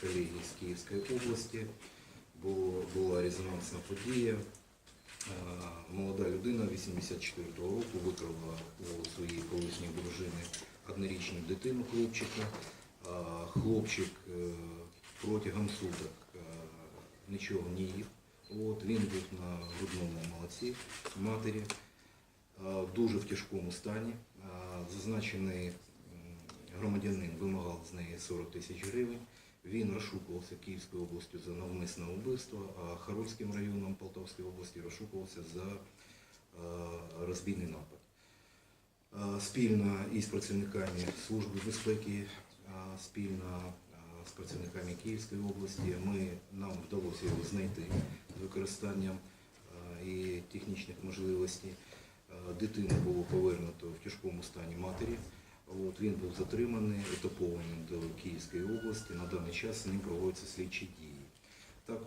колеги з Київської області, було, була резонансна подія. Е, Молода людина 84-го року викрала у своєї колишньої дружини однорічну дитину хлопчика. Хлопчик е, протягом суток е, нічого не їв. От, він був на грудному молоці матері е, в дуже в тяжкому стані. Е, Зазначений громадянин вимагав з неї 40 тисяч гривень. Він розшукувався Київською областю за навмисне вбивство, а Харольським районом Полтавської області розшукувався за е, розбійний напад. Е, Спільно із працівниками Служби безпеки, е, спільно з працівниками Київської області ми, нам вдалося його знайти з використанням і технічних можливостей. Дитину було повернуто в тяжкому стані матері. От, він був затриманий, етапований до Київської області. На даний час з ним проводяться слідчі дії. Також